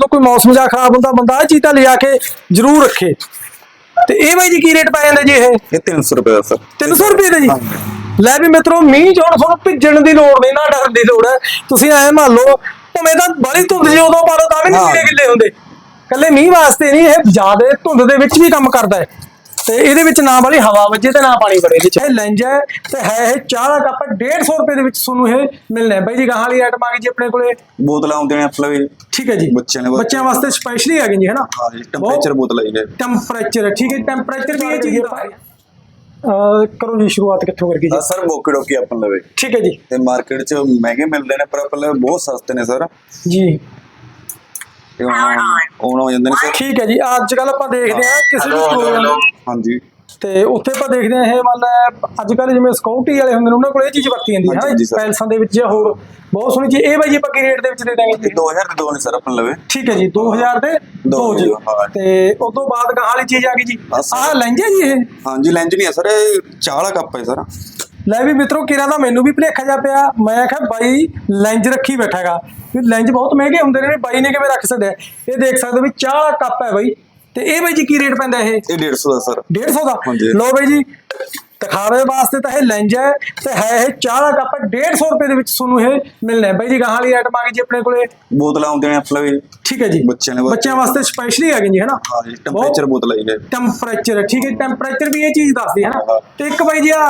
ਜਦੋਂ ਕੋਈ ਮੌਸਮ ਜਾਂ ਖਰਾਬ ਹੁੰਦਾ ਬੰਦਾ ਇਹ ਚੀਜ਼ ਤਾਂ ਲਿਆ ਕੇ ਜ਼ਰੂਰ ਰੱਖੇ। ਤੇ ਇਹ ਬਾਈ ਜੀ ਕੀ ਰੇਟ ਪੈ ਜਾਂਦਾ ਜੀ ਇਹ? ਇਹ 300 ਰੁਪਏ ਦਾ ਸਰ। 300 ਰੁਪਏ ਦਾ ਜੀ? ਲੈ ਵੀ ਮਿੱਤਰੋ ਮੀਂਹ ਹੁਣ ਤੁਹਾਨੂੰ ਭਿੱਜਣ ਦੀ ਲੋੜ ਨਹੀਂ ਨਾ ਡਰਨ ਦੀ ਲੋੜ ਹੈ। ਤੁਸੀਂ ਐ ਮੰਨ ਲਓ ਭਾਵੇਂ ਤਾਂ ਬੜੀ ਧੁੰਦ ਜੀ ਉਦੋਂ ਪਾਰੋ ਤਾਂ ਵੀ ਨਹੀਂ ਗਿੱਲੇ ਹੁੰਦੇ। ਕੱਲੇ ਮੀਂਹ ਵਾਸਤੇ ਨਹੀਂ ਇਹ ਜ਼ਿਆਦਾ ਧੁੰਦ ਦੇ ਵਿੱਚ ਵੀ ਕੰਮ ਕਰਦਾ ਹੈ। ਤੇ ਇਹਦੇ ਵਿੱਚ ਨਾ ਵਾਲੀ ਹਵਾ ਵੱਜੇ ਤੇ ਨਾ ਪਾਣੀ ਵੜੇ ਵਿੱਚ ਇਹ ਲੈਂਜ ਹੈ ਤੇ ਹੈ ਇਹ ਚਾਹ ਦਾ ਕੱਪ 150 ਰੁਪਏ ਦੇ ਵਿੱਚ ਤੁਹਾਨੂੰ ਇਹ ਮਿਲਣਾ ਹੈ। ਬਾਈ ਜੀ ਗਾਹਾਂ ਵਾਲੀ ਆਈਟਮ ਆ ਗਈ ਜੀ ਆਪਣੇ ਕੋਲੇ। ਬੋਤਲਾਂ ਆਉਂਦੀਆਂ ਨੇ ਆਪਣੇ ਵੀ ਠੀਕ ਹੈ ਜੀ। ਬੱਚਿਆਂ ਦੇ ਵਾਸਤੇ। ਬੱਚਿਆਂ ਵਾਸਤੇ ਸਪੈਸ਼ਲੀ ਆ ਗਈ ਜੀ ਹੈ ਨਾ ਹਾਂ ਜੀ ਟੈਂਪਰੇਚਰ ਬੋਤਲ ਆਈ ਹੈ ਟੈਂਪਰੇਚਰ ਠੀਕ ਹੈ ਟੈਂਪਰੇਚਰ ਵੀ ਇਹ ਚੀਜ਼ ਦਾ ਕਰੋ ਜੀ ਸ਼ੁਰੂਆਤ ਕਿੱਥੋਂ ਕਰਕੇ ਜੀ? ਸਰ ਬੋਕੀ ਡੋਕੀ ਆਪਾਂ ਲਵੇ। ਠੀਕ ਹੈ ਜੀ। ਤੇ ਮਾਰਕੀਟ 'ਚ ਮਹਿੰਗੇ ਮਿਲਦੇ ਨੇ ਪਰ ਆਪਣੇ ਲਵੇ ਬਹੁਤ ਸਸਤੇ ਨੇ ਸਰ। ਜੀ। ਤੇ ਹੁਣ ਹੋ ਜਾਂਦੇ ਨੇ ਠੀਕ ਹੈ ਜੀ ਅੱਜ ਕੱਲ ਆਪਾਂ ਦੇਖਦੇ ਹਾਂ ਕਿਸੇ ਵੀ ਹਾਂਜੀ। ਤੇ ਉੱਥੇ ਆਪਾਂ ਦੇਖਦੇ ਹਾਂ ਇਹ ਮੰਨ ਲੈ ਅੱਜ ਕੱਲ ਜਿਵੇਂ ਸਕਿਉਰਟੀ ਵਾਲੇ ਹੁੰਦੇ ਨੇ ਉਹਨਾਂ ਕੋਲ ਇਹ ਚੀਜ਼ ਵਰਤੀ ਜਾਂਦੀ ਹੈ ਨਾ। ਪੈਲਸਾਂ ਦੇ ਵਿੱਚ ਜਾਂ ਹੋਰ। ਬਹੁਤ ਸੋਹਣੀ ਚੀਜ਼। ਇਹ ਬਾਈ ਜੀ ਆਪਾਂ ਕੀ ਰੇਟ ਦੇ ਵਿੱਚ ਦੇ ਦਾਂਗੇ ਜੀ? 2000 ਦੇ ਦੋ ਨੇ ਸਰ ਆਪਣੇ ਲਵੇ। ਠੀਕ ਹੈ ਜੀ 2000 ਦੇ ਦੋ ਦੋ ਜੀ। ਜੀ, ਹਾਂ। ਤੇ ਉਸ ਤੋਂ ਬਾਅਦ ਗਾਹਾਂ ਵਾਲੀ ਚੀਜ਼ ਆ ਗਈ ਜੀ। ਆਹ ਲੈਂਜੇ ਜੀ ਇਹ? ਹਾਂਜੀ ਲੈਂਜ ਨਹੀਂ ਹੈ ਸਰ ਇਹ ਚਾਹ ਵਾਲਾ ਕੱਪ ਹੈ ਸਰ। ਲੈ ਵੀ ਮਿੱਤਰੋ ਕਿਰਾ ਦਾ ਮੈਨੂੰ ਵੀ ਭੁਲੇਖਾ ਜਾ ਪਿਆ। ਮੈਂ ਕਿਹਾ ਬਾਈ ਲੈਂਜ ਰੱਖੀ ਬੈਠਾਗਾ ਵੀ ਲੈਂਜ ਬਹੁਤ ਮਹਿੰਗੇ ਹੁੰਦੇ ਨੇ ਬਾਈ ਨੇ ਕਿਵੇਂ ਰੱਖ ਸਕਦੇ ਇਹ ਦੇਖ ਸਕਦੇ ਹੋ ਵੀ ਚਾਹ ਕੱਪ ਹੈ ਬਾਈ। ਤੇ ਇਹ ਬਾਈ ਜੀ ਕੀ ਰੇਟ ਪੈਂਦਾ ਇਹ? ਇਹ 150 ਦਾ ਸਰ। 150 ਦਾ? ਹਾਂਜੀ। ਲੋ ਬਈ ਜੀ। ਦਿਖਾਵੇ ਵਾਸਤੇ ਤਾਂ ਇਹ ਲੈਂਜ ਹੈ ਤੇ ਹੈ ਇਹ ਚਾਹ ਦਾ ਕੱਪ 150 ਰੁਪਏ ਦੇ ਵਿੱਚ ਤੁਹਾਨੂੰ ਇਹ ਮਿਲਣਾ ਹੈ। ਬਾਈ ਜੀ ਗਾਹਾਂ ਵਾਲੀ ਆਈਟਮ ਆ ਗਈ ਜੀ ਆਪਣੇ ਕੋਲੇ। ਬੋਤਲਾਂ ਆਉਂਦੀਆਂ ਨੇ ਆਪਣੇ ਵੀ ਠੀਕ ਹੈ ਜੀ। ਬੱਚਿਆਂ ਦੇ। ਬੱਚਿਆਂ ਵਾਸਤੇ ਸਪੈਸ਼ਲੀ ਆ ਗਈ ਜੀ ਹੈ ਨਾ ਹਾਂ ਜੀ ਟੈਂਪਰੇਚਰ ਬੋਤਲ ਆਈ ਹੈ। ਟੈਂਪਰੇਚਰ ਠੀਕ ਹੈ ਟੈਂਪਰੇਚਰ ਵੀ ਇਹ ਚੀਜ਼ ਦੱਸਦੀ ਹੈ ਨਾ। ਤੇ ਇੱਕ ਬਾਈ ਜੀ ਆ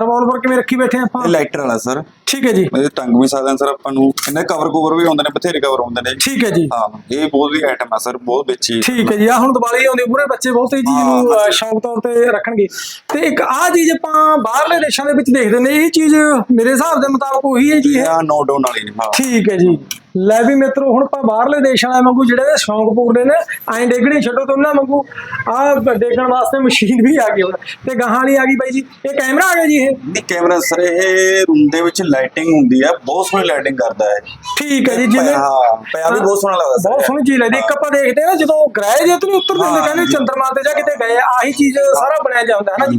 ਰਿਵੋਲਵਰ ਕਿਵੇਂ ਰੱਖੀ ਬੈਠੇ ਆਪਾਂ? ਇਹ ਲਾਈਟਰ ਵਾਲਾ ਸਰ ਠੀਕ ਹੈ ਜੀ। ਇਹਦੇ ਟੰਗ ਵੀ ਸਕਦੇ ਸਰ ਆਪਾਂ ਨੂੰ। ਇਹਨਾਂ ਕਵਰ ਕਵਰ ਵੀ ਆਉਂਦੇ ਨੇ ਬਥੇਰੇ ਕਵਰ ਆਉਂਦੇ ਨੇ। ਠੀਕ ਹੈ ਜੀ। ਹਾਂ ਇਹ ਬਹੁਤ ਵੀ ਆਈਟਮ ਆ ਸਰ ਬਹੁਤ ਵੇਚੀ ਠੀਕ ਹੈ ਜੀ ਆ ਹੁਣ ਦੀਵਾਲੀ ਆਉਂਦੀ ਪੂਰੇ ਬੱਚੇ ਬਹੁਤ ਇਹ ਚੀਜ਼ ਨੂੰ ਸ਼ੌਂਕ ਤੌਰ ਤੇ ਰੱਖਣਗੇ। ਤੇ ਇੱਕ ਆ ਚੀਜ਼ ਆਪਾਂ ਬਾਹਰਲੇ ਦੇਸ਼ਾਂ ਦੇ ਵਿੱਚ ਦੇਖਦੇ ਨੇ ਇਹ ਚੀਜ਼ ਮੇਰੇ ਹਿਸਾਬ ਦੇ ਮੁਤਾਬਕ ਉਹੀ ਹੈ ਜੀ ਇਹ। ਇਹ ਨੋ ਡਾਊਨ ਵਾਲੀ ਹਾਂ। ਠੀਕ ਹੈ ਜੀ। ਲੈ ਵੀ ਮਿੱਤਰੋ ਹੁਣ ਆਪਾਂ ਬਾਹਰਲੇ ਦੇਸ਼ਾਂ ਵਾਲੇ ਵਾਂਗੂ ਜਿਹੜੇ ਸ਼ੌਂਕ ਪੂਰਦੇ ਨੇ ਐਂ ਡੇਗਣੀ ਛੱਡੋ ਤੇ ਉਹਨਾਂ ਵਾਂਗੂ। ਆ ਡੇਗਣ ਵਾਸਤੇ ਮਸ਼ੀਨ ਵੀ ਆ ਗਈ ਹੁਣ ਤੇ ਗਾਹਾਂ ਵਾਲੀ ਆ ਗਈ ਬਾਈ ਜੀ। ਇਹ ਕੈਮਰਾ ਆ ਗਿਆ ਜੀ ਇਹ? ਨਹੀਂ ਕੈਮਰਾ ਸਰ ਇਹ ਰੂਮ ਦੇ ਵਿੱਚ ਲਾਈਟਿੰਗ ਹੁੰਦੀ ਆ ਬਹੁਤ ਸੋਹਣੀ ਲਾਈਟਿੰਗ ਕਰਦਾ ਹੈ ਠੀਕ ਹੈ ਜੀ ਜਿਵੇਂ ਹਾਂ ਪਿਆ ਵੀ ਬਹੁਤ ਸੋਹਣਾ ਲੱਗਦਾ ਸਰ। ਬਹੁਤ ਸੋਹਣੀ ਚੀਜ਼ ਲੱਗਦੀ। ਇੱਕ ਆਪਾਂ ਦੇਖਦੇ ਨਾ ਜਦੋਂ ਗ੍ਰਹਿ ਜੇ ਤੋਂ ਉੱਤਰ ਦਿੰਦੇ ਕਹਿੰਦੇ। ਚੰਦਰਮਾ ਤੇ ਜਾਂ ਕਿਤੇ ਗਏ ਆ, ਆਹੀ ਚੀਜ਼ ਸਾਰਾ ਬਣਿਆ ਜਾਂਦਾ ਹੈ ਨਾ ਜੀ।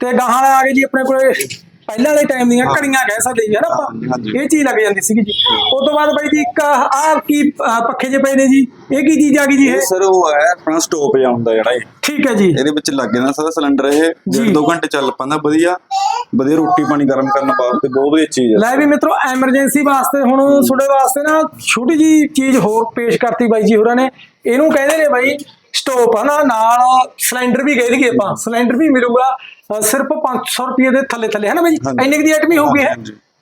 ਤੇ ਗਾਹਾਂ ਵਾਲੇ ਆ ਗਏ ਜੀ ਆਪਣੇ ਕੋਲੇ। ਪਹਿਲਾਂ ਵਾਲੇ ਟਾਈਮ ਦੀਆਂ ਘੜੀਆਂ ਕਹਿ ਸਕਦੇ ਜੀ ਹੈ ਨਾ ਹਾਂਜੀ, ਆਪਾਂ। ਇਹ ਚੀਜ਼ ਲੱਗ ਜਾਂਦੀ ਸੀਗੀ ਜੀ। ਉਸ ਤੋਂ ਬਾਅਦ ਬਾਈ ਜੀ ਇੱਕ ਆਹ ਕੀ ਪੱਖੇ ਜੇ ਪਏ ਨੇ ਜੀ। ਇਹ ਕੀ ਚੀਜ਼ ਆ ਗਈ ਜੀ ਇਹ? ਇਹ ਸਰ ਉਹ ਹੈ ਆਪਣਾ ਸਟੋਪ ਜਿਹਾ ਹੁੰਦਾ ਜਿਹੜਾ ਇਹ। ਠੀਕ ਹੈ ਜੀ। ਇਹਦੇ ਵਿੱਚ ਲੱਗ ਜਾਂਦਾ ਸਰ ਸਿਲੰਡਰ ਇਹ। ਜੀ। ਡੇਢ ਦੋ ਘੰਟੇ ਚੱਲ ਪੈਂਦਾ ਵਧੀਆ। ਵਧੀਆ ਰੋਟੀ ਪਾਣੀ ਗਰਮ ਕਰਨ ਵਾਸਤੇ ਬਹੁਤ ਵਧੀਆ ਚੀਜ਼ ਹੈ ਲੈ ਵੀ ਮਿੱਤਰੋ ਐਮਰਜੈਂਸੀ ਵਾਸਤੇ ਹੁਣ ਤੁਹਾਡੇ ਵਾਸਤੇ ਨਾ ਛੋਟੀ ਜੀ ਚੀਜ਼ ਹੋਰ ਪੇਸ਼ ਕਰਤੀ ਬਾਈ ਜੀ ਹੋਰਾਂ ਨੇ। ਇਹਨੂੰ ਕਹਿੰਦੇ ਨੇ ਬਾਈ ਸਟੋਪ ਹਨਾ ਨਾਲ ਸਿਲੰਡਰ ਵੀ ਕਹਿ ਦਈਏ ਆਪਾਂ। ਸਿਲੰਡਰ ਵੀ ਮਿਲੂਗਾ। ਸਿਰਫ 500 ਰੁਪਏ ਦੇ ਥੱਲੇ ਥੱਲੇ ਹਨਾ ਬਾਈ ਜੀ? ਹਾਂਜੀ। ਇੰਨੇ ਦੀ ਆਈਟਮ ਹੀ ਹੋਊਗੀ ਹੈ।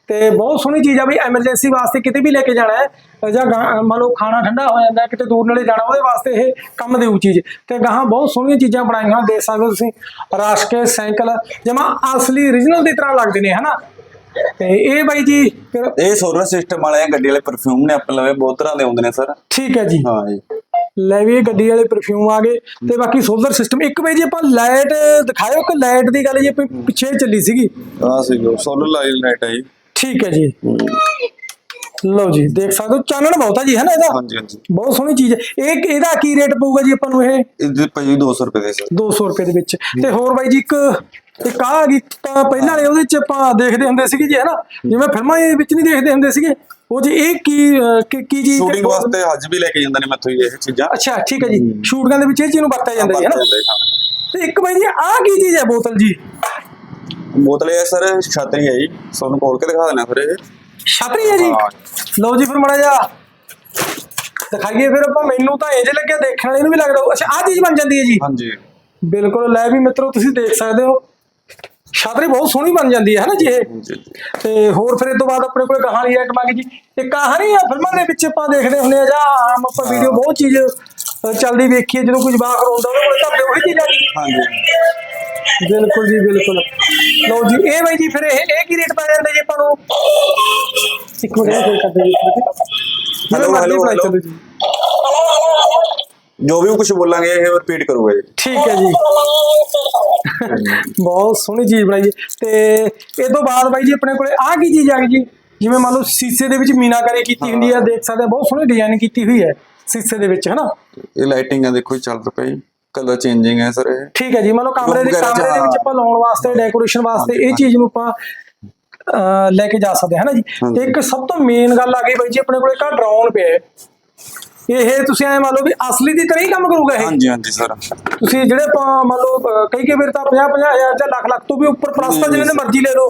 ਤੇ ਬਹੁਤ ਸੋਹਣੀ ਚੀਜ਼ ਆ ਵੀ ਐਮਰਜੈਂਸੀ ਵਾਸਤੇ ਕਿਤੇ ਵੀ ਲੈ ਕੇ ਜਾਣਾ ਹੈ ਜਾਂ ਮੰਨ ਲਓ ਖਾਣਾ ਠੰਡਾ ਹੋ ਜਾਂਦਾ ਹੈ, ਕਿਤੇ ਦੂਰ ਨੇੜੇ ਜਾਣਾ ਉਹਦੇ ਵਾਸਤੇ ਇਹ ਕੰਮ ਦੇਊ ਚੀਜ਼। ਤੇ ਗਾਹਾਂ ਬਹੁਤ ਸੋਹਣੀਆਂ ਚੀਜ਼ਾਂ ਬਣਾਈਆਂ ਦੇਖ ਸਕਦੇ ਹੋ ਤੁਸੀਂ ਰਾਸ਼ਕੇ ਸਾਈਕਲ ਜਮਾ ਅਸਲੀ origignal ਦੀ ਤਰ੍ਹਾਂ ਲੱਗਦੇ ਨੇ ਹਨਾ ਤੇ ਇਹ ਬਾਈ ਜੀ ਇਹ ਸੋਲਰ ਸਿਸਟਮ ਵਾਲੇ ਗੱਡੀ ਵਾਲੇ ਪਰਫਿਊਮ ਨੇ ਆਪਣੇ ਲਵੇ ਬਹੁਤ ਤਰ੍ਹਾਂ ਦੇ ਆਉਂਦੇ ਨੇ ਸਰ। ਠੀਕ ਹੈ ਜੀ। ਹਾਂ ਜੀ। ਲੈ ਵੀ ਇਹ ਗੱਡੀ ਵਾਲੇ ਪਰਫਿਊਮ ਆ ਗਏ ਤੇ ਬਾਕੀ ਸੋਲਰ ਸਿਸਟਮ ਇੱਕ ਜੀ ਆਪਾਂ ਲਾਈਟ ਦਿਖਾਇਓ ਕਿ ਲਾਈਟ ਦੀ ਗੱਲ ਜੀ ਆਪਾਂ ਪਿੱਛੇ ਚੱਲੀ ਸੀਗੀ। ਆ ਸੀ ਸੋਲਰ ਲਾਈਟ ਹੈ ਜੀ। ਠੀਕ ਹੈ ਜੀ। ਲਓ ਜੀ ਦੇਖ ਸਕਦੇ ਹੋ ਚਾਨਣ ਬਹੁਤ ਆ ਜੀ ਹੈ ਨਾ ਇਹਦਾ? ਹਾਂਜੀ ਹਾਂਜੀ। ਬਹੁਤ ਸੋਹਣੀ ਚੀਜ਼ ਹੈ। ਇਹ ਇਹਦਾ ਕੀ ਰੇਟ ਪਊਗਾ ਜੀ ਆਪਾਂ ਨੂੰ ਇਹ? ਇਹਦੇ ਭਾਈ 200 ਰੁਪਏ ਦੇ ਸਰ 200 ਰੁਪਏ ਦੇ ਵਿੱਚ। ਤੇ ਹੋਰ ਬਾਈ ਜੀ ਇੱਕ ਇੱਕ ਆ ਗਈ ਤਾਂ ਪਹਿਲਾਂ ਵਾਲੇ ਉਹਦੇ ਚ ਆਪਾਂ ਦੇਖਦੇ ਹੁੰਦੇ ਸੀਗੇ ਜੀ ਹੈ ਨਾ? ਜਿਵੇਂ ਫਿਲਮਾਂ ਦੇ ਵਿੱਚ ਨਹੀਂ ਦੇਖਦੇ ਹੁੰਦੇ ਸੀਗੇ। ਉਹ ਜੀ ਇਹ ਕੀ ਅਹ, ਕੀ ਕੀ ਚੀਜ਼ ਸ਼ੂਟਿੰਗ ਵਾਸਤੇ ਅੱਜ ਵੀ ਲੈ ਕੇ ਜਾਂਦੇ ਨੇ ਮੈਥੋਂ ਹੀ ਇਹ ਚੀਜ਼ਾਂ। ਅੱਛਾ ਠੀਕ ਹੈ ਜੀ। ਸ਼ੂਟਿੰਗਾਂ ਦੇ ਵਿੱਚ ਇਹ ਚੀਜ਼ ਨੂੰ ਵਰਤਿਆ ਜਾਂਦਾ ਜੀ ਹੈ ਨਾ? ਤੇ ਇੱਕ ਬਾਈ ਜੀ ਆਹ ਕੀ ਚੀਜ਼ ਹੈ ਬੋਤਲ ਜੀ? ਬੋਤਲ ਇਹ ਸਰ ਛਤਰੀ ਹੈ ਜੀ। ਤੁਹਾਨੂੰ ਖੋਲ ਕੇ ਦਿਖਾ ਦੇਣਾ ਫਿਰ ਇਹ। ਛਤਰੀ ਹੈ ਜੀ? ਹਾਂ। ਲਓ ਜੀ ਫਿਰ ਮੜਾ ਜਾ ਦਿਖਾਈਏ ਫਿਰ ਆਪਾਂ ਮੈਨੂੰ ਤਾਂ ਇੰਜ ਲੱਗਿਆ ਦੇਖਣ ਵਾਲੇ ਨੂੰ ਵੀ ਲੱਗਦਾ। ਹੋਊ। ਅੱਛਾ ਆਹ ਚੀਜ਼ ਬਣ ਜਾਂਦੀ ਹੈ ਜੀ। ਹਾਂਜੀ। ਬਿਲਕੁਲ ਲੈ ਵੀ ਮਿੱਤਰੋ ਤੁਸੀਂ ਦੇਖ ਸਕਦੇ ਹੋ। ਛਤਰੀ ਬਹੁਤ ਸੋਹਣੀ ਬਣ ਜਾਂਦੀ ਹੈ ਨਾ ਜੀ ਇਹ? ਜੀ ਜੀ। ਤੇ ਹੋਰ ਫਿਰ ਇਹ ਤੋਂ ਬਾਅਦ ਆਪਣੇ ਕੋਲ ਕਹਾਣੀ ਆਈਟਮ ਗਈ ਜੀ। ਇਹ ਕਹਾਣੀ ਆ ਫਿਲਮਾਂ ਦੇ ਵਿੱਚ ਆਪਾਂ ਦੇਖਦੇ ਹੁੰਦੇ ਆ ਜਾਂ ਆਮ ਆਪਾਂ ਵੀਡੀਓ ਬਹੁਤ ਚੀਜ਼ ਅ, ਚੱਲਦੀ ਵੇਖੀਏ ਜਦੋਂ ਕੁਝ ਬਾਹਰ ਹੁੰਦਾ ਉਹਦੇ ਕੋਲ ਤਾਂ ਉਹੀ ਚੀਜ਼ ਆ ਗਈ ਹਾਂਜੀ ਬਿਲਕੁਲ ਜੀ ਬਿਲਕੁਲ। ਲਓ ਜੀ ਇਹ ਬਾਈ ਜੀ ਫਿਰ ਇਹ ਇਹ ਕੀ ਰੇਟ ਪੈ ਜਾਂਦਾ ਜੀ ਆਪਾਂ ਨੂੰ? ਇੱਕ ਮਿੰਟ ਹੋਰ ਕਰਦੇ ਜੀ। Hello, hello, hello. ਜੋ ਵੀ ਕੁਝ ਬੋਲਾਂਗੇ ਇਹ ਰਿਪੀਟ ਕਰੂਗਾ ਜੀ। ਠੀਕ ਹੈ ਜੀ। ਬਹੁਤ ਸੋਹਣੀ ਚੀਜ਼ ਬਣਾਈ ਜੀ। ਤੇ ਇਹ ਤੋਂ ਬਾਅਦ ਬਾਈ ਜੀ ਆਪਣੇ ਕੋਲੇ ਆਹ ਕੀ ਚੀਜ਼ ਆ ਗਈ ਜੀ? ਜਿਵੇਂ ਮੰਨ ਲਓ ਸ਼ੀਸ਼ੇ ਦੇ ਵਿੱਚ ਮੀਨਾਕਾਰੀ ਕੀਤੀ ਹੁੰਦੀ ਆ ਦੇਖ ਸਕਦੇ ਆ ਬਹੁਤ ਸੋਹਣੀ ਡਿਜ਼ਾਈਨ ਕੀਤੀ ਹੋਈ ਹੈ ਸ਼ੀਸ਼ੇ ਦੇ ਵਿੱਚ ਹਨਾ? ਇਹ ਲਾਈਟਿੰਗ ਆ ਦੇਖੋ ਚੱਲ ਪਈ। ਕਲਰ ਚੇਂਜਿੰਗ ਹੈ ਸਰ ਇਹ। ਠੀਕ ਹੈ ਜੀ ਮੰਨ ਲਓ ਕਮਰੇ ਦੇ ਕਮਰੇ ਦੇ ਵਿੱਚ ਹਾਂ। ਆਪਾਂ ਲਾਉਣ ਵਾਸਤੇ ਡੈਕੋਰੇਸ਼ਨ ਵਾਸਤੇ ਇਹ ਚੀਜ਼ ਨੂੰ ਆਪਾਂ ਲੈ ਕੇ ਜਾ ਸਕਦੇ ਹਾਂ ਨਾ ਜੀ? ਤੇ ਇੱਕ ਸਭ ਤੋਂ ਮੇਨ ਗੱਲ ਆ ਗਈ ਬਾਈ ਜੀ ਆਪਣੇ ਕੋਲੇ ਇੱਕ ਡਰੋਨ ਪਿਆ ਹੈ। ਇਹ ਤੁਸੀਂ ਐ ਮੰਨ ਲਓ ਵੀ ਅਸਲੀ ਦੀ ਤਰ੍ਹਾਂ ਹੀ ਕੰਮ ਕਰੂਗਾ ਇਹ। ਹਾਂਜੀ ਹਾਂਜੀ ਸਰ। ਤੁਸੀਂ ਜਿਹੜੇ ਆਪਾਂ ਮੰਨ ਲਓ ਕਈ ਕਈ ਵਾਰ ਤਾਂ 50 50 ਹਜ਼ਾਰ ਜਾਂ ਲੱਖ ਲੱਖ ਤੋਂ ਵੀ ਉੱਪਰ ਪਲੱਸ ਤਾਂ ਜਿਹਨੇ ਮਰਜ਼ੀ ਲੈ ਲਓ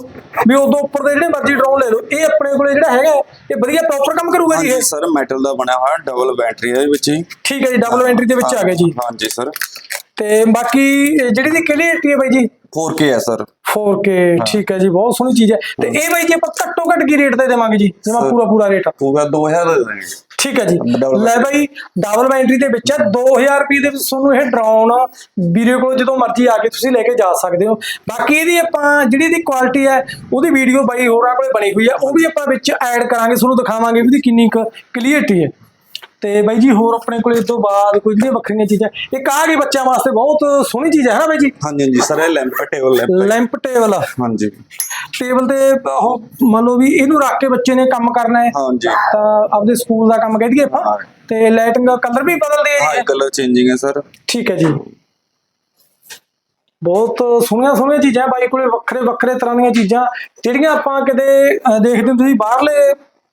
ਵੀ ਉਦੋਂ ਉੱਪਰ ਦੇ ਜਿਹੜੇ ਮਰਜ਼ੀ ਡਰੋਨ ਲੈ ਲਓ ਇਹ ਆਪਣੇ ਕੋਲੇ ਜਿਹੜਾ ਹੈਗਾ ਇਹ ਵਧੀਆ ਪ੍ਰੋਪਰ ਕੰਮ ਕਰੂਗਾ ਜੀ ਇਹ। ਹਾਂਜੀ ਸਰ ਮੈਟਲ ਦਾ ਬਣਿਆ ਹੋਇਆ ਡਬਲ ਬੈਟਰੀ ਹੈ ਇਹਦੇ ਵਿੱਚ ਹੀ। ਠੀਕ ਹੈ ਜੀ ਡਬਲ ਐਂਟਰੀ ਦੇ ਵਿੱਚ ਆ ਗਿਆ ਜੀ। ਹਾਂਜੀ ਸਰ। ਤੇ ਬਾਕੀ ਇਹ ਜਿਹੜੀ ਦੀ ਕਲੀਅਰਟੀ ਹੈ ਬਾਈ ਜੀ 4K ਹੈ ਸਰ। 4K ਠੀਕ ਹੈ ਜੀ ਬਹੁਤ ਸੋਹਣੀ ਚੀਜ਼ ਹੈ। ਤੇ ਇਹ ਬਾਈ ਜੀ ਆਪਾਂ ਘੱਟੋ ਘੱਟ ਕੀ ਰੇਟ ਤੇ ਦੇਵਾਂਗੇ ਜੀ? ਜਿਵੇਂ ਪੂਰਾ ਪੂਰਾ ਰੇਟ ਪੂਰਾ 2000 ਦੇ ਦੇਣਗੇ ਠੀਕ ਹੈ ਜੀ। ਲੈ ਬਾਈ ਡਬਲ ਬੈਟਰੀ ਦੇ ਵਿੱਚ ਹੈ 2000 ਰੁਪਏ ਦੇ ਵਿੱਚ ਤੁਹਾਨੂੰ ਇਹ ਡਰਾਉਣ ਵੀਰੇ ਕੋਲ ਜਦੋਂ ਮਰਜ਼ੀ ਆ ਕੇ ਤੁਸੀਂ ਲੈ ਕੇ ਜਾ ਸਕਦੇ ਹੋ। ਬਾਕੀ ਇਹਦੀ ਆਪਾਂ ਜਿਹੜੀ ਇਹਦੀ ਕੁਆਲਿਟੀ ਹੈ ਉਹਦੀ ਵੀਡੀਓ ਬਾਈ ਹੋਰਾਂ ਕੋਲੇ ਬਣੀ ਹੋਈ ਹੈ ਉਹ ਵੀ ਆਪਾਂ ਵਿੱਚ ਐਡ ਕਰਾਂਗੇ ਤੁਹਾਨੂੰ ਦਿਖਾਵਾਂਗੇ ਵੀ ਕਿੰਨੀ ਕੁ ਕਲੀਅਰਟੀ ਹੈ। ਤੇ ਬਾਈ ਜੀ ਹੋਰ ਆਪਣੇ ਕੋਲੇ ਇਸ ਤੋਂ ਬਾਅਦ ਕੋਈ ਜਿਹੜੀਆਂ ਵੱਖਰੀਆਂ ਚੀਜ਼ਾਂ ਇੱਕ ਆ ਗਈ ਬੱਚਿਆਂ ਵਾਸਤੇ ਬਹੁਤ ਸੋਹਣੀ ਚੀਜ਼ ਹੈ ਨਾ ਬਾਈ ਜੀ? ਹਾਂਜੀ ਹਾਂਜੀ ਸਰ ਇਹ lamp table lamp lamp table ਹਾਂਜੀ। ਟੇਬਲ ਤੇ ਉਹ ਮੰਨ ਲਓ ਵੀ ਇਹਨੂੰ ਰੱਖ ਕੇ ਬੱਚੇ ਨੇ ਕੰਮ ਕਰਨਾ ਹੈ। ਹਾਂਜੀ। ਤਾਂ ਆਪਦੇ ਸਕੂਲ ਦਾ ਕੰਮ ਕਹਿ ਦਈਏ ਆਪਾਂ। ਹਾਂ। ਤੇ ਲਾਈਟਿੰਗ ਦਾ ਕਲਰ ਵੀ ਬਦਲਦੇ ਹਾਂ ਜੀ। ਕਲਰ ਚੇਂਜਿੰਗ ਹੈ ਸਰ। ਠੀਕ ਹੈ ਜੀ। ਬਹੁਤ ਸੋਹਣੀਆਂ ਸੋਹਣੀਆਂ ਚੀਜ਼ਾਂ ਬਾਈ ਕੋਲੇ ਵੱਖਰੇ ਵੱਖਰੇ ਤਰ੍ਹਾਂ ਦੀਆਂ ਚੀਜ਼ਾਂ। ਜਿਹੜੀਆਂ ਆਪਾਂ ਕਿਤੇ ਦੇਖਦੇ ਹੋ ਤੁਸੀਂ ਬਾਹਰਲੇ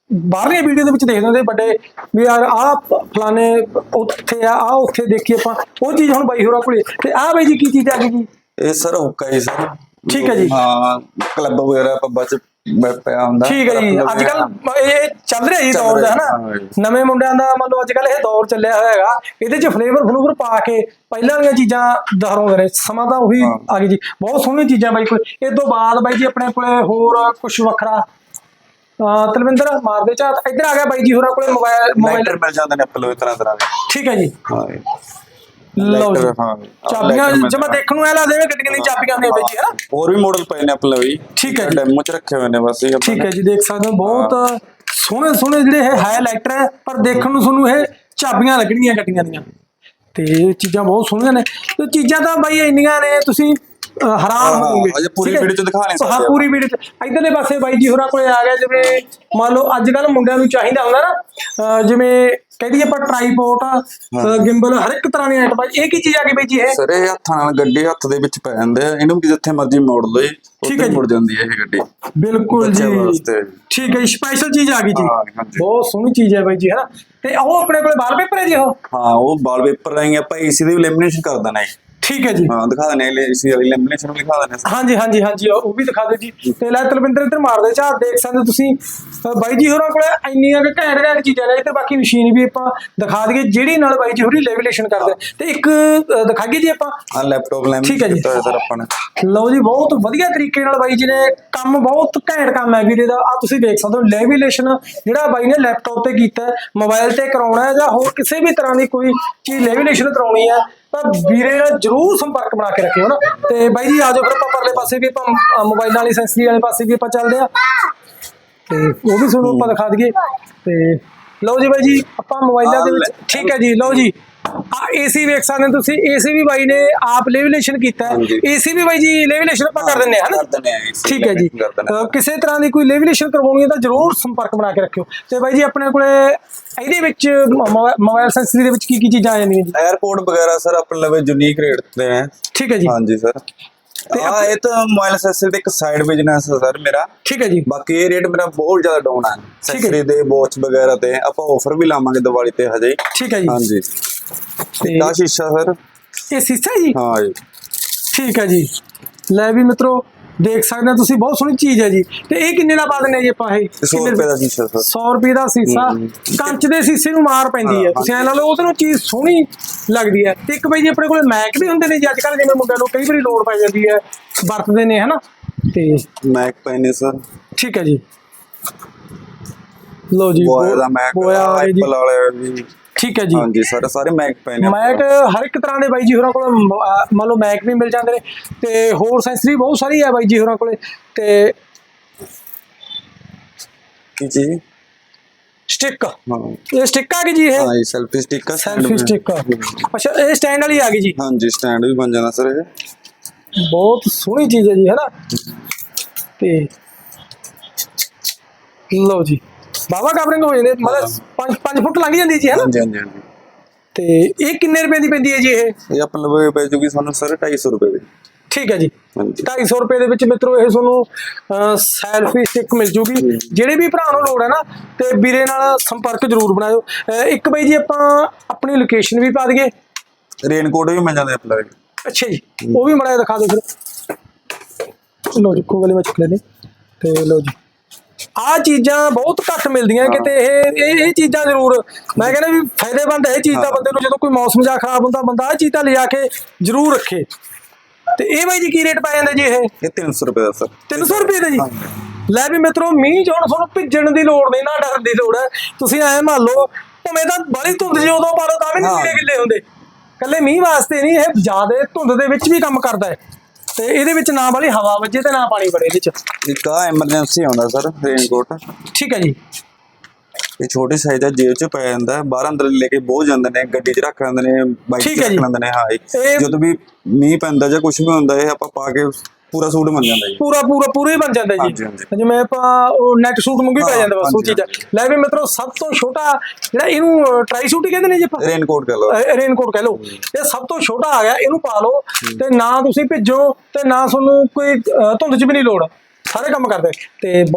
ਬਾਹਰਲੀਆਂ ਵੀਡੀਓ ਦੇ ਵਿੱਚ ਦੇਖਦੇ ਹੁੰਦੇ ਵੱਡੇ ਵੀ ਯਾਰ ਆਹ ਫਲਾਣੇ ਉੱਥੇ ਆ ਆ ਉੱਥੇ ਦੇਖੀ ਆਪਾਂ ਉਹ ਚੀਜ਼ ਹੁਣ ਬਾਈ ਹੋਰਾਂ ਕੋਲੇ ਤੇ ਆਹ ਬਾਈ ਜੀ ਕੀ ਚੀਜ਼ ਆ ਗਈ ਜੀ? ਇਹ ਸਰ ਹੁੱਕਾ ਹੀ ਸਰ। ਠੀਕ ਹੈ ਜੀ। ਹਾਂ ਕਲੱਬ ਵਗੈਰਾ ਪੱਬਾਂ ਚ ਪਿਆ ਹੁੰਦਾ। ਠੀਕ ਹੈ ਜੀ ਅੱਜ ਕੱਲ ਇਹ ਚੱਲ ਰਿਹਾ ਜੀ ਦੌਰ ਦਾ ਹੈ ਰਿਹਾ, ਨਾ ਹਾਂ ਜੀ। ਨਵੇਂ ਮੁੰਡਿਆਂ ਦਾ ਮੰਨ ਲਓ ਅੱਜ ਕੱਲ ਇਹ ਦੌਰ ਚੱਲਿਆ ਹੋਇਆ ਹੈਗਾ ਇਹਦੇ ਚ ਫਲੇਵਰ ਫਲੂਵਰ ਪਾ ਕੇ ਪਹਿਲਾਂ ਦੀਆਂ ਚੀਜ਼ਾਂ ਦੁਹਰਾਉਂਦੇ ਨੇ ਸਮਾਂ ਤਾਂ ਉਹੀ। ਆ ਗਈ ਜੀ। ਬਹੁਤ ਸੋਹਣੀਆਂ ਚੀਜ਼ਾਂ ਬਾਈ ਕੋਲ ਇਹ ਤੋਂ ਬਾਅਦ ਬਾਈ ਜੀ ਆਪਣੇ ਕੋਲੇ ਹੋਰ ਕੁਝ ਵੱਖਰਾ ਤਲਵਿੰਦਰ ਮਾਰਦੇ ਝਾਤ। ਇੱਧਰ ਆ ਗਿਆ ਬਾਈ ਜੀ ਹੋਰਾਂ ਕੋਲੇ ਮੋਬਾਈਲ ਮੋਬਾਈਲ ਮਿਲ ਜਾਂਦੇ ਨੇ ਐਪਲ ਵਿੱਚ ਤਰ੍ਹਾਂ ਤਰ੍ਹਾਂ ਦੇ। ਠੀਕ ਹੈ ਜੀ। ਹਾਂ ਲਓ ਜੀ। ਹਾਂ। ਚਾਬੀਆਂ ਜਮਾ ਦੇਖਣ ਨੂੰ ਐ ਲੱਗਦਾ ਜਿਵੇਂ ਗੱਡੀਆਂ ਦੀਆਂ ਚਾਬੀਆਂ ਨੇ ਬਾਈ ਜੀ ਹੈ ਹੋਰ ਵੀ ਮਾਡਲ ਪਏ ਨੇ ਐਪਲ ਵੀ। ਠੀਕ ਹੈ ਜੀ। ਡੈਮੋ ਚ ਰੱਖੇ ਹੋਏ ਨੇ ਬਸ ਇਹ ਆਪਾਂ ਠੀਕ। ਹੈ ਜੀ ਦੇਖ ਸਕਦੇ ਹੋ ਬਹੁਤ ਸੋਹਣੇ ਸੋਹਣੇ ਜਿਹੜੇ ਇਹ ਹਾਈਲਾਈਟਰ ਹੈ ਪਰ ਦੇਖਣ ਨੂੰ ਤੁਹਾਨੂੰ ਇਹ ਚਾਬੀਆਂ ਲੱਗਣਗੀਆਂ ਗੱਡੀਆਂ ਦੀਆਂ। ਤੇ ਇਹ ਚੀਜ਼ਾਂ ਬਹੁਤ ਸੋਹਣੀਆਂ ਨੇ। ਤੇ ਚੀਜ਼ਾਂ ਤਾਂ ਬਾਈ ਇੰਨੀਆਂ ਨੇ ਤੁਸੀਂ ਹੈਰਾਨ ਹੋਵੋਗੇ ਅਜੇ ਪੂਰੀ ਠੀਕ ਹੈ? video 'ਚ ਦਿਖਾ ਨਹੀਂ ਹਾਂ ਸਕਦੇ। ਪੂਰੀ ਵੀਡੀਓ ਚ। ਇਧਰਲੇ ਪਾਸੇ ਬਾਈ ਜੀ ਹੋਰਾਂ ਕੋਲੇ ਆ ਗਿਆ ਜਿਵੇਂ ਮੰਨ ਲਓ ਅੱਜ ਕੱਲ ਮੁੰਡਿਆਂ ਨੂੰ ਚਾਹੀਦਾ ਹੁੰਦਾ ਨਾ ਅਹ, ਜਿਵੇਂ ਕਹਿੰਦੀ ਆਪਾਂ ਟ੍ਰਾਈਪੋਰਟ ਗਿੰਬਲ ਹਰ ਇੱਕ ਤਰ੍ਹਾਂ ਦੀ ਆਈਟਮ ਇਹ ਕੀ ਚੀਜ਼ ਆ ਗਈ ਬਾਈ ਜੀ ਇਹ? ਸਰ ਹੱਥਾਂ ਨਾਲ ਗੱਡੀ ਹੱਥ ਦੇ ਵਿੱਚ ਪੈ ਜਾਂਦੇ ਆ। ਇਹਨੂੰ ਕਿ ਜਿੱਥੇ ਮਰਜ਼ੀ ਮੋੜ ਲਓ ਜੀ ਠੀਕ ਹੈ ਉੱਥੇ ਜੀ। ਮੁੜ ਜਾਂਦੀ ਹੈ ਇਹ ਗੱਡੀ। ਬਿਲਕੁਲ ਜੀ। ਬੱਚਿਆਂ ਵਾਸਤੇ। ਠੀਕ ਹੈ ਜੀ ਸਪੈਸ਼ਲ ਚੀਜ਼ ਆ ਗਈ ਜੀ। ਹਾਂ, ਹਾਂਜੀ। ਬਹੁਤ ਸੋਹਣੀ ਚੀਜ਼ ਹੈ ਬਾਈ ਜੀ ਹੈ ਨਾ? ਤੇ ਉਹ ਆਪਣੇ ਕੋਲੇ ਵਾਲਪੇਪਰ ਹੈ ਜੀ ਉਹ? ਹਾਂ ਉਹ ਵਾਲ ਪੇਪਰ ਰਾਹੀਂ ਆਪਾਂ ਏਸੀ ਦੀ ਲੈਮੀਨੇਸ਼ਨ ਕਰ ਦੇਣਾ ਹੈ ਠੀਕ ਹੈ ਜੀ। ਹਾਂ ਦਿਖਾ ਦੇਣਾ ਏਸੀ ਵਾਲੀ ਲੈਮੀਨੇਸ਼ਨ ਵੀ ਦਿਖਾ ਦੇਣਾ ਹਾਂਜੀ ਹਾਂਜੀ ਹਾਂਜੀ ਉਹ ਵੀ ਦਿਖਾ ਦਿਓ ਜੀ। ਤੇ ਲੈ ਤਲਵਿੰਦਰ ਇੱਧਰ ਮਾਰਦੇ ਚਾਹ ਦੇਖ ਸਕਦੇ ਹੋ ਤੁਸੀਂ। ਅਹ ਬਾਈ ਜੀ ਹੋਰਾਂ ਕੋਲੇ ਇੰਨੀਆਂ ਕਿ ਘੈਂਟ ਘੈਂਟ ਚੀਜ਼ਾਂ ਨੇ ਤੇ ਬਾਕੀ ਮਸ਼ੀਨ ਵੀ ਆਪਾਂ ਦਿਖਾ ਦਈਏ ਜਿਹੜੀ ਨਾਲ ਬਾਈ ਜੀ ਹੋਰੀ ਲੈਵੀਲੇਸ਼ਨ ਕਰਦੇ ਆ। ਤੇ ਇੱਕ ਅਹ, ਦਿਖਾਈਏ ਜੀ ਆਪਾਂ। ਹਾਂ ਲੈਪਟਾਪ ਲੈਮੀਨੇਸ਼ਨ ਠੀਕ ਹੈ ਜੀ। ਕੀਤਾ ਹੋਇਆ ਸਰ ਆਪਾਂ ਨੇ। ਲਓ ਜੀ ਬਹੁਤ ਵਧੀਆ ਤਰੀਕੇ ਨਾਲ ਬਾਈ ਜੀ ਨੇ ਕੰਮ ਬਹੁਤ ਘੈਂਟ ਕੰਮ ਹੈ ਵੀਰੇ ਦਾ। ਆ ਤੁਸੀਂ ਦੇਖ ਸਕਦੇ ਹੋ ਲੈਵੀਲੇਸ਼ਨ ਜਿਹੜਾ ਬਾਈ ਨੇ ਲੈਪਟਾਪ ਤੇ ਕੀਤਾ ਮੋਬਾਈਲ ਤੇ ਕਰਾਉਣਾ ਹੈ ਜਾਂ ਹੋਰ ਕਿਸੇ ਵੀ ਤਰ੍ਹਾਂ ਦੀ ਕੋਈ ਚੀਜ਼ ਲੈਵੀਲੇਸ਼ਨ ਕਰਾਉਣੀ ਹੈ। ਤਾਂ ਵੀਰੇ ਨਾਲ ਜਰੂਰ ਸੰਪਰਕ ਬਣਾ ਕੇ ਰੱਖਿਓ ਨਾ। ਤੇ ਬਾਈ ਜੀ ਆਜੋ ਫਿਰ ਆਪਾਂ ਪਰਲੇ ਪਾਸੇ ਵੀ ਆਪਾਂ ਮੋਬਾਈਲਾਂ ਵਾਲੀ ਸੈਂਸਰੀ ਵਾਲੇ ਪਾਸੇ ਵੀ ਆਪਾਂ ਚੱਲਦੇ ਆ ਤੇ ਉਹ ਵੀ ਤੁਹਾਨੂੰ ਆਪਾਂ ਦਿਖਾ ਦਈਏ। ਤੇ ਲਓ ਜੀ ਬਾਈ ਜੀ ਆਪਾਂ ਮੋਬਾਈਲਾਂ ਦੇ ਵਿੱਚ ਠੀਕ ਹੈ ਜੀ ਲਓ ਜੀ। ਆ ਏਸੀ ਵੇਖ ਸਕਦੇ ਤੁਸੀਂ ਏਸੀ ਵੀ ਬਾਈ ਨੇ ਆਪ ਲੈਵੀਲੇਸ਼ਨ ਕੀਤਾ ਹੈ। ਏਸੀ ਵੀ ਬਾਈ ਜੀ ਲੈਵੀਲੇਸ਼ਨ ਆਪਾਂ ਕਰ ਹਾਂ ਹਨਾ? ਠੀਕ ਹੈ ਜੀ। ਕਿਸੇ ਤਰ੍ਹਾਂ ਦੀ ਕੋਈ ਲੈਵੀਲੇਸ਼ਨ ਕਰਵਾਉਣੀ ਹੈ ਤਾਂ ਜਰੂਰ ਸੰਪਰਕ ਬਣਾ ਕੇ ਰੱਖਿਓ। ਤੇ ਬਾਈ ਜੀ ਆਪਣੇ ਕੋਲੇ ਇਹਦੇ ਵਿੱਚ ਮੋਬਾਈਲ ਸੈਂਸਰੀ ਦੇ ਵਿੱਚ ਕੀ ਕੀ ਚੀਜ਼ਾਂ ਆ ਜਾਂਦੀਆਂ ਜੀ? 에어ਪੋਰਟ ਵਗੈਰਾ ਸਰ ਆਪਣੇ ਲਵੇ ਯੂਨੀਕ ਰੇਟ ਤੇ ਹੈ। ਠੀਕ ਹੈ ਜੀ। ਹਾਂਜੀ ਸਰ। ਤੇ ਆ ਇਹ ਤਾਂ ਮੋਬਾਈਲ ਐਕਸੈਸਰੀ ਦਾ ਇੱਕ ਸਾਈਡ ਬਿਜ਼ਨਸ ਹੈ ਸਰ ਮੇਰਾ। ਠੀਕ ਹੈ ਜੀ। ਬਾਕੀ ਇਹ ਰੇਟ ਮੇਰਾ ਬਹੁਤ ਜ਼ਿਆਦਾ ਡਾਊਨ ਹੈ। ਐਕਸੈਸਰੀ ਦੇ ਵਾਚ ਵਗੈਰਾ ਤੇ ਆਪਾਂ ਆਫਰ ਵੀ ਲਾਵਾਂਗੇ ਦੀਵਾਲੀ ਤੇ ਹਜੇ। ਠੀਕ ਹੈ ਜੀ। ਹਾਂਜੀ। ਤੇ ਸ਼ੀਸ਼ਾ ਸਰ। ਇਹ ਸੀਸਾ ਜੀ? ਹਾਂ ਜੀ। ਠੀਕ ਹੈ ਜੀ। ਲੈ ਵੀ ਮਿੱਤਰੋ ਦੇਖ ਸਕਦੇ ਹੋ ਤੁਸੀਂ ਬਹੁਤ ਸੋਹਣੀ ਚੀਜ਼ ਹੈ ਜੀ। ਤੇ ਇਹ ਕਿੰਨੇ ਦਾ ਪਾ ਦਿੰਦੇ ਜੀ ਆਪਾਂ ਇਹ? 100 ਰੁਪਏ ਦਾ ਸ਼ੀਸ਼ਾ ਸਰ। 100 ਰੁਪਏ ਦਾ ਸੀਸਾ। ਕੰਚ ਦੇ ਸੀਸੇ ਨੂੰ ਮਾਰ ਪੈਂਦੀ ਹੈ। ਤੁਸੀਂ ਐ ਲਾ ਲਓ ਉਹਦੇ ਨੂੰ ਚੀਜ਼ ਸੋਹਣੀ ਲੱਗਦੀ ਹੈ। ਤੇ ਇੱਕ ਬਈ ਜੀ ਆਪਣੇ ਕੋਲ ਮੈਕ ਵੀ ਹੁੰਦੇ ਨੇ ਜੀ। ਅੱਜ ਜਿਵੇਂ ਮੁੰਡਿਆਂ ਨੂੰ ਕਈ ਵਾਰੀ ਲੋੜ ਪੈ ਜਾਂਦੀ ਹੈ ਵਰਤਦੇ ਨੇ ਹਨਾ? ਤੇ ਮੈਕ ਪੈਨੇ ਸਰ। ਠੀਕ ਹੈ ਜੀ। ਲਓ ਜੀ ਬੋਇਆ ਦਾ ਮੈਕ ਜੀ। ਐਪਲ ਵਾਲੇ ਵੀ। ਠੀਕ ਹੈ ਜੀ। ਹਾਂਜੀ ਸਰ ਸਾਰੇ ਮੈਕ ਪੈਨੇ ਮੈਕ ਹਰ ਇੱਕ ਤਰ੍ਹਾਂ ਦੇ ਬਾਈ ਜੀ ਹੋਰਾਂ ਕੋਲ ਮੰਨ ਲਓ ਮੈਕ ਵੀ ਮਿਲ ਜਾਂਦੇ ਨੇ ਤੇ ਹੋਰ ਸੈਂਸਰੀ ਬਹੁਤ ਸਾਰੀ ਹੈ ਬਾਈ ਜੀ ਹੋਰਾਂ ਕੋਲੇ ਤੇ ਕੀ ਚੀਜ਼? ਸਟਿੱਕ ਹਾਂ। ਇਹ ਸਟਿੱਕ ਆ ਗਈ ਜੀ ਇਹ? ਹਾਂ ਇਹ ਸੈਲਫੀ ਸਟਿੱਕ ਆ ਸੈਲਫੀ ਸਟਿੱਕ ਅੱਛਾ ਇਹ ਸਟੈਂਡ ਵਾਲੀ ਆ ਗਈ ਜੀ? ਹਾਂਜੀ ਸਟੈਂਡ ਵੀ ਬਣ ਜਾਣਾ ਸਰ ਇਹ। ਬਹੁਤ ਸੋਹਣੀ ਚੀਜ਼ ਹੈ ਜੀ ਹੈ ਨਾ ਤੇ ਲਓ ਜੀ। ਬਾਬਾ ਕਵਰਿੰਗ ਹੋ ਜਾਂਦੇ ਮਤਲਬ 5 5 ਫੁੱਟ ਲੰਘ ਜਾਂਦੀ ਜੀ ਹੈ ਨਾ? ਹਾਂਜੀ ਹਾਂਜੀ ਹਾਂਜੀ। ਤੇ ਇਹ ਕਿੰਨੇ ਰੁਪਏ ਦੀ ਪੈਂਦੀ ਹੈ ਜੀ ਇਹ? ਇਹ ਆਪਣੇ ਲਵੇ ਪੈ ਜੂਗੀ ਸਾਨੂੰ ਸਰ 250 ਰੁਪਏ ਦੀ। ਠੀਕ ਹੈ ਜੀ। ਹਾਂਜੀ। 250 ਰੁਪਏ ਦੇ ਵਿੱਚ ਮਿੱਤਰੋ ਇਹ ਤੁਹਾਨੂੰ ਸੈਲਫੀ ਸਟਿਕ ਮਿਲ ਜੂਗੀ। ਜਿਹੜੇ ਵੀ ਭਰਾ ਨੂੰ ਲੋੜ ਹੈ ਨਾ ਤੇ ਵੀਰੇ ਨਾਲ ਸੰਪਰਕ ਜ਼ਰੂਰ ਬਣਾਇਓ। ਅਹ ਇੱਕ ਬਈ ਜੀ ਆਪਾਂ ਆਪਣੀ ਲੋਕੇਸ਼ਨ ਵੀ ਪਾ ਦਈਏ। ਰੇਨਕੋਟ ਵੀ ਮਿਲ ਜਾਂਦੇ ਆਪਣੇ। ਅੱਛਾ ਜੀ ਉਹ ਵੀ ਮੜਾ ਦਿਖਾ ਦਿਓ ਫਿਰ। ਲੋ ਜੀ ਕੋਗਲੇ ਵਿੱਚ ਨੇ ਤੇ ਲੋ ਜੀ। ਆ ਚੀਜ਼ਾਂ ਬਹੁਤ ਘੱਟ ਮਿਲਦੀਆਂ ਕਿਤੇ ਇਹ ਇਹ ਇਹ ਚੀਜ਼ਾਂ ਜ਼ਰੂਰ। ਮੈਂ ਕਹਿੰਦਾ ਵੀ ਫਾਇਦੇਮੰਦ ਹੈ ਇਹ ਚੀਜ਼ ਤਾਂ ਬੰਦੇ ਨੂੰ ਜਦੋਂ ਕੋਈ ਮੌਸਮ ਜਾਂ ਖਰਾਬ ਹੁੰਦਾ ਬੰਦਾ ਇਹ ਚੀਜ਼ ਤਾਂ ਲਿਜਾ ਕੇ ਜ਼ਰੂਰ ਰੱਖੇ। ਤੇ ਇਹ ਬਾਈ ਜੀ ਕੀ ਰੇਟ ਪੈ ਜਾਂਦਾ ਜੀ ਇਹ? ਇਹ 300 ਰੁਪਏ ਦਾ ਸਰ। 300 ਰੁਪਏ ਦਾ ਜੀ? ਲੈ ਵੀ ਮਿੱਤਰੋ ਮੀਂਹ ਚ ਹੁਣ ਤੁਹਾਨੂੰ ਭਿੱਜਣ ਦੀ ਲੋੜ ਨਹੀਂ ਨਾ ਡਰਨ ਦੀ ਲੋੜ ਹੈ। ਤੁਸੀਂ ਐ ਮੰਨ ਲਓ ਭਾਵੇਂ ਤਾਂ ਬੜੀ ਧੁੰਦ ਜੀ ਉਦੋਂ ਪਾ ਲਓ ਤਾਂ ਵੀ ਨਹੀਂ ਗਿੱਲੇ ਹੁੰਦੇ। ਕੱਲੇ ਮੀਂਹ ਵਾਸਤੇ ਨਹੀਂ ਇਹ ਜ਼ਿਆਦਾ ਧੁੰਦ ਦੇ ਵਿੱਚ ਵੀ ਕੰਮ ਕਰਦਾ ਹੈ। ਤੇ ਇਹਦੇ ਵਿੱਚ ਨਾ ਵਾਲੀ ਹਵਾ ਵੱਜੇ ਤੇ ਨਾ ਪਾਣੀ ਵੜੇ ਇਹਦੇ ਚ ਇੱਕ ਆ ਐਮਰਜੈਂਸੀ ਆਉਂਦਾ ਸਰ ਰੇਨਕੋਟ ਠੀਕ ਹੈ ਜੀ। ਇਹ ਛੋਟੀ ਸਾਈਜ਼ ਦਾ ਜੇਬ ਚ ਪੈ ਜਾਂਦਾ ਹੈ, ਬਾਹਰ ਅੰਦਰ ਲੈ ਕੇ ਬਹੁਤ ਜਾਂਦੇ ਨੇ ਗੱਡੀ 'ਚ ਰੱਖ ਲੈਂਦੇ ਨੇ ਬਾਈਕ 'ਚ ਰੱਖ। ਲੈਂਦੇ ਨੇ ਹਾਂ ਜਦੋਂ ਵੀ ਮੀਂਹ ਪੈਂਦਾ ਜਾਂ ਕੁਝ ਵੀ ਹੁੰਦਾ ਇਹ ਆਪਾਂ ਪਾ ਕੇ ਪੂਰਾ ਸੂਟ ਬਣ ਜਾਂਦਾ ਜੀ। ਪੂਰਾ ਪੂਰਾ ਪੂਰਾ ਹੀ ਬਣ ਜਾਂਦਾ ਹਾਂਜੀ, ਜੀ। ਹਾਂਜੀ। ਜਿਵੇਂ ਆਪਾਂ ਉਹ ਨੈਟ ਸੂਟ ਮੰਗੀ ਪੈ ਜਾਂਦਾ ਬਸ ਉਹ ਹਾਂਜੀ, ਚੀਜ਼। ਲੈ ਵੀ ਮਿੱਤਰੋ ਸਭ ਤੋਂ ਛੋਟਾ ਜਿਹੜਾ ਇਹਨੂੰ ਟਰਾਈ ਸੂਟ ਹੀ ਕਹਿੰਦੇ ਨੇ ਜੀ ਆਪਾਂ? ਰੇਨਕੋਟ ਕਹ ਲਓ। ਰੇਨਕੋਟ ਕਹਿ ਲਓ। ਇਹ ਸਭ ਤੋਂ ਛੋਟਾ ਆ ਗਿਆ ਇਹਨੂੰ ਪਾ ਲਓ ਤੇ ਨਾ ਤੁਸੀਂ ਭਿੱਜੋ ਤੇ ਨਾ ਤੁਹਾਨੂੰ ਕੋਈ ਅਹ, ਧੁੰਦ ਚ ਵੀ ਨਹੀਂ ਲੋੜ। ਸਾਰੇ ਕੰਮ ਕਰਦੇ। ਤੇ ਬਹੁਤ